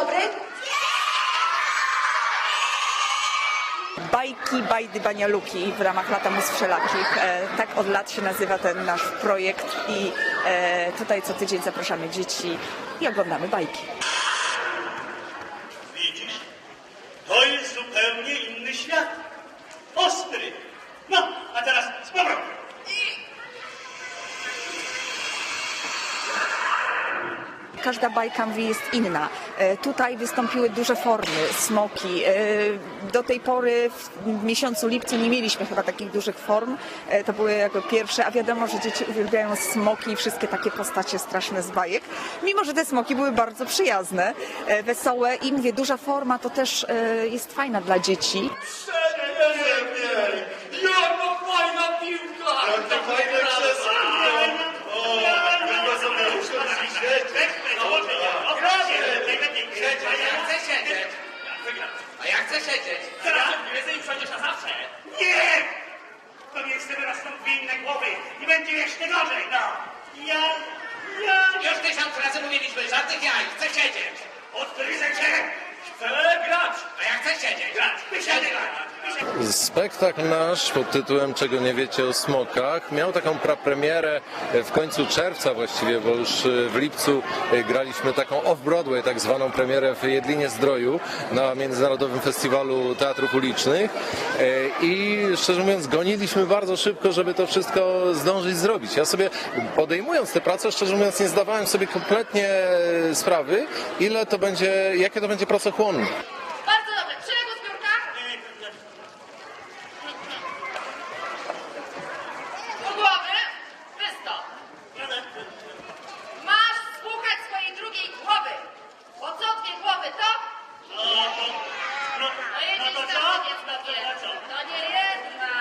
dobry. Bajki, bajdy, banialuki w ramach Lata Mus Wszelakich. E, tak od lat się nazywa ten nasz projekt i e, tutaj co tydzień zapraszamy dzieci i oglądamy bajki. Widzisz? To jest zupełnie inny świat. Ostry. No, a teraz z powrotem. Każda bajka mówi jest inna. E, Tutaj wystąpiły duże formy, smoki. E, Do tej pory w miesiącu lipcu nie mieliśmy chyba takich dużych form. E, To były jako pierwsze, a wiadomo, że dzieci uwielbiają smoki i wszystkie takie postacie straszne z bajek. Mimo, że te smoki były bardzo przyjazne, wesołe i mówię, duża forma to też jest fajna dla dzieci. Jaka fajna piłka! To fajne krzesło. O, tylko sobie muszę siedzieć. A ja chcę siedzieć! A ja chcę siedzieć! Teraz wiedzę i przecież na zawsze. Nie! To niech sobie nastąpi inne głowy i będzie jeszcze gorzej, no. Ja, ja... Już tysiąc razy mówiliśmy, żadnych jaj, chcę siedzieć! Odgryzę cię! Chcę grać! Spektakl nasz pod tytułem Czego nie wiecie o smokach miał taką prapremierę w końcu czerwca właściwie, bo już w lipcu graliśmy taką off-Broadway, tak zwaną premierę w Jedlinie Zdroju na Międzynarodowym Festiwalu Teatrów Ulicznych i szczerze mówiąc goniliśmy bardzo szybko, żeby to wszystko zdążyć zrobić. Ja sobie podejmując tę pracę, szczerze mówiąc nie zdawałem sobie kompletnie sprawy, ile to będzie, jakie to będzie pracochłonne. Bardzo dobrze. Którego zbiórka? Do głowy. Wysto. Masz słuchać swojej drugiej głowy. Bo co dwie głowy to? No, No no jedziesz to na co? dziecko wie. To nie jedna.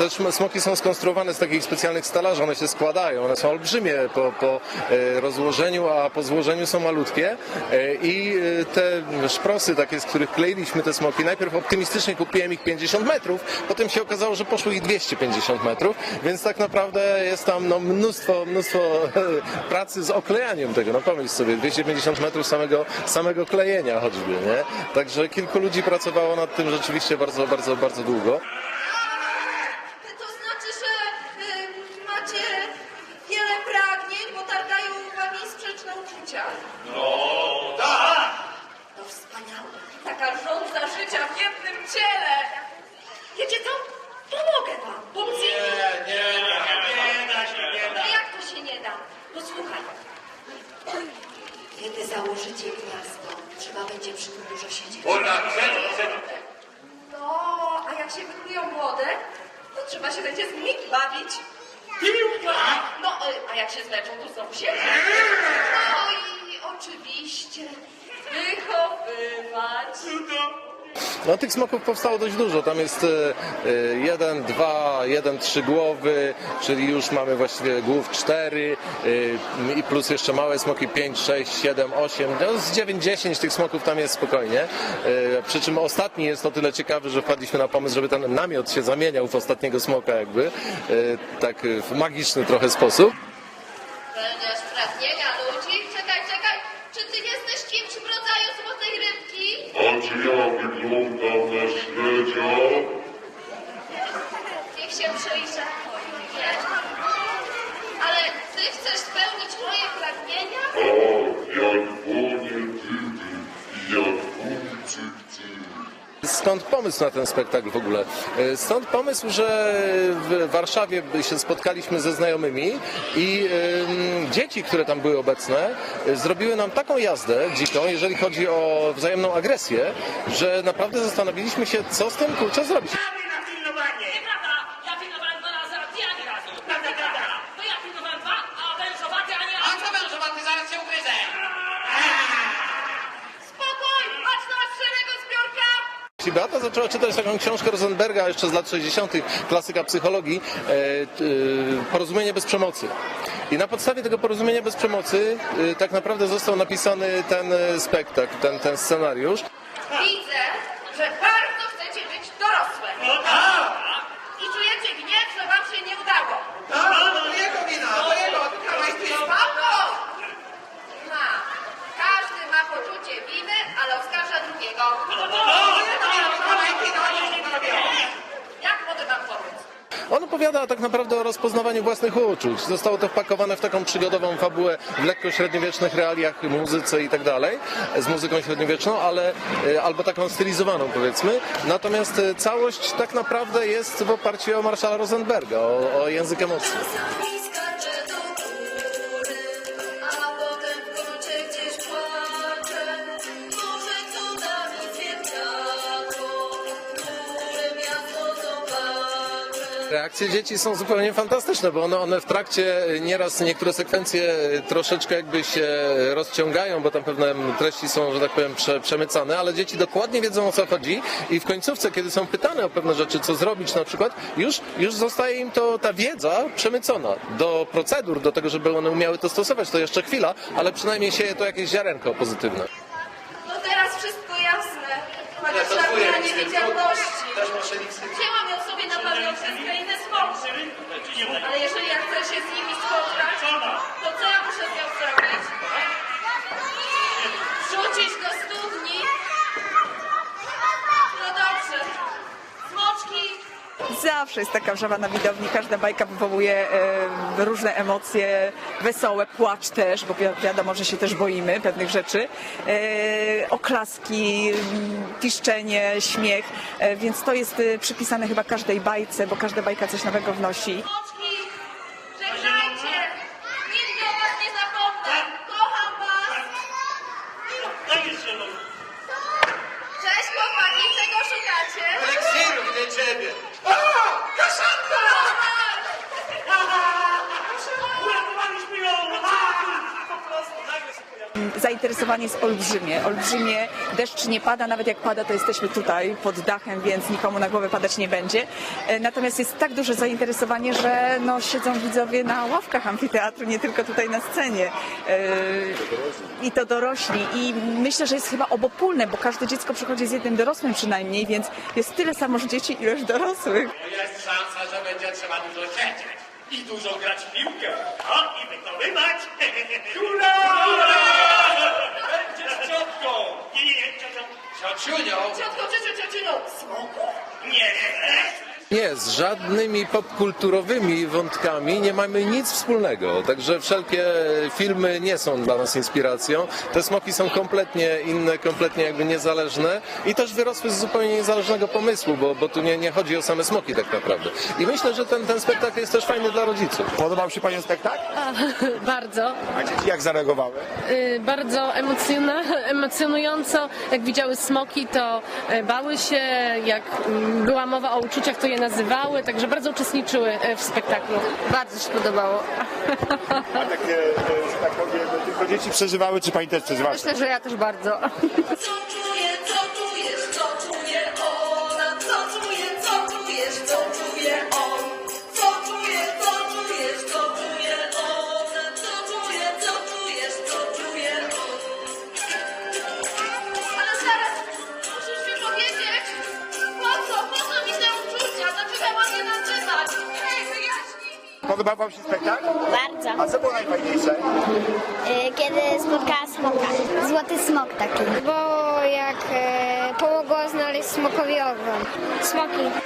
Też smoki są skonstruowane z takich specjalnych stalaży, one się składają, one są olbrzymie po, po e, rozłożeniu, a po złożeniu są malutkie E, i e, te szprosy takie, z których kleiliśmy te smoki, najpierw optymistycznie kupiłem ich 50 metrów, potem się okazało, że poszło ich 250 metrów, więc tak naprawdę jest tam no, mnóstwo, mnóstwo pracy z oklejaniem tego, no pomyśl sobie, 250 metrów samego, samego klejenia choćby, nie? Także kilku ludzi pracowało nad tym rzeczywiście bardzo, bardzo, bardzo długo. To znaczy, że y, macie wiele pragnień, bo targają wami sprzeczne uczucia. No, tak! To wspaniałe. Taka rządza życia w jednym ciele. Wiecie co? Pomogę wam. Pomóc Nie, nie, nie, nie da się, nie da. No jak to się nie da? No słuchaj. Kiedy założycie gniazdo, trzeba będzie przy tym dużo siedzieć. No, a jak się wykują młode, to trzeba się będzie z nimi bawić. Piłka! No, y, a jak się zleczą, to znowu się. No i oczywiście wychowywać. No tych smoków powstało dość dużo. Tam jest e, e, jeden, dwa, jeden, trzy głowy, czyli już mamy właściwie głów cztery e, i plus jeszcze małe smoki pięć, sześć, siedem, osiem. No z dziewięć, dziesięć tych smoków tam jest spokojnie. Przy czym ostatni jest o tyle ciekawy, że wpadliśmy na pomysł, żeby ten namiot się zamieniał w ostatniego smoka jakby. Tak w magiczny trochę sposób. Będziesz pragnienia ludzi? Czekaj, czekaj. Czy ty jesteś kimś w rodzaju złotej rybki? A czy ja wyglądam na śledzia? Niech się przyjrzę. Nie. Ale ty chcesz spełnić moje pragnienia? A jak wonie dydy i jak ulicy ty. Skąd pomysł na ten spektakl w ogóle? E, Stąd pomysł, że w Warszawie się spotkaliśmy ze znajomymi i dzieci, które tam były obecne, e, zrobiły nam taką jazdę dziką, jeżeli chodzi o wzajemną agresję, że naprawdę zastanowiliśmy się, co z tym kurczę zrobić. Mamy na pilnowanie! Nieprawda! Ja pilnowałem dwa razy, a ty ani razu. Prawda, prawda. To ja pilnowałem dwa, a wężowaty ani A razu. co wężowaty, zaraz się ugryzę! Spokój! Patrz na naszego zbiorka! Jeśli Beata zaczęła czytać taką książkę Rosenberga jeszcze z lat 60., klasyka psychologii, e, e, Porozumienie bez przemocy. I na podstawie tego porozumienia bez przemocy e, tak naprawdę został napisany ten spektakl, ten, ten scenariusz. Widzę, że bardzo chcecie być dorosłe. No tak! I czujecie gniew, że wam się nie udało. No, to jego wina, to jego! Ty Spoko! Ma. Każdy ma opowiada tak naprawdę o rozpoznawaniu własnych uczuć. Zostało to wpakowane w taką przygodową fabułę w lekko średniowiecznych realiach, muzyce i tak dalej, z muzyką średniowieczną, ale e, albo taką stylizowaną powiedzmy. Natomiast e, całość tak naprawdę jest w oparciu o Marszala Rosenberga, o, o język emocji. Reakcje dzieci są zupełnie fantastyczne, bo one, one w trakcie nieraz niektóre sekwencje troszeczkę jakby się rozciągają, bo tam pewne treści są, że tak powiem, prze, przemycane, ale dzieci dokładnie wiedzą o co chodzi i w końcówce, kiedy są pytane o pewne rzeczy, co zrobić na przykład, już, już zostaje im to ta wiedza przemycona do procedur, do tego, żeby one umiały to stosować. To jeszcze chwila, ale przynajmniej sieje to jakieś ziarenko pozytywne. No teraz wszystko jasne. Chociaż to na misje. widzialności. Też masz misję. Wzięłam ją sobie na pamiątkę z krainy smoczy. Ale jeżeli ja chcę się z nimi spotkać, to co ja muszę z nią zrobić? Wrzucić do studni? No dobrze. Smoczki Zawsze jest taka wrzawa na widowni, każda bajka wywołuje e, różne emocje, wesołe, płacz też, bo wi- wiadomo, że się też boimy pewnych rzeczy, e, oklaski, m, piszczenie, śmiech, e, więc to jest przypisane chyba każdej bajce, bo każda bajka coś nowego wnosi. Zainteresowanie jest olbrzymie, olbrzymie, deszcz nie pada, nawet jak pada to jesteśmy tutaj pod dachem, więc nikomu na głowę padać nie będzie. E, Natomiast jest tak duże zainteresowanie, że no, siedzą widzowie na ławkach amfiteatru, nie tylko tutaj na scenie. E, I to dorośli. I myślę, że jest chyba obopólne, bo każde dziecko przychodzi z jednym dorosłym przynajmniej, więc jest tyle samo życi, ileż dorosłych. Jest szansa, że będzie trzeba dużo siedzieć. I dużo grać w piłkę. O, i wykonywać. Hurra! Będziesz ciotką. Nie, nie, nie, ciotką. Ciociunią. Ciotko, ciociu, ciociu, smoku? Nie, nie. Nie, z żadnymi popkulturowymi wątkami nie mamy nic wspólnego. Także wszelkie filmy nie są dla nas inspiracją. Te smoki są kompletnie inne, kompletnie jakby niezależne i też wyrosły z zupełnie niezależnego pomysłu, bo, bo tu nie, nie chodzi o same smoki tak naprawdę. I myślę, że ten, ten spektakl jest też fajny dla rodziców. Podobał się Panią spektakl? Bardzo, A dzieci jak zareagowały? y, bardzo emocjona, emocjonująco. Jak widziały smoki, to y, bały się. Jak mm, była mowa o uczuciach, to je nazywały. Także bardzo uczestniczyły y, w spektaklu. Bardzo się podobało. A takie, e, że tak powiem, tylko dzieci przeżywały, czy Pani też przeżywała? Myślę, że ja też bardzo. Co czuje, co czujesz, Podobał Wam się spektakl? Bardzo. A co było najfajniejsze? Y, Kiedy spotkała smoka. Złoty smok taki. Bo jak e, pomogło znaleźć smokowi ogon. Smoki.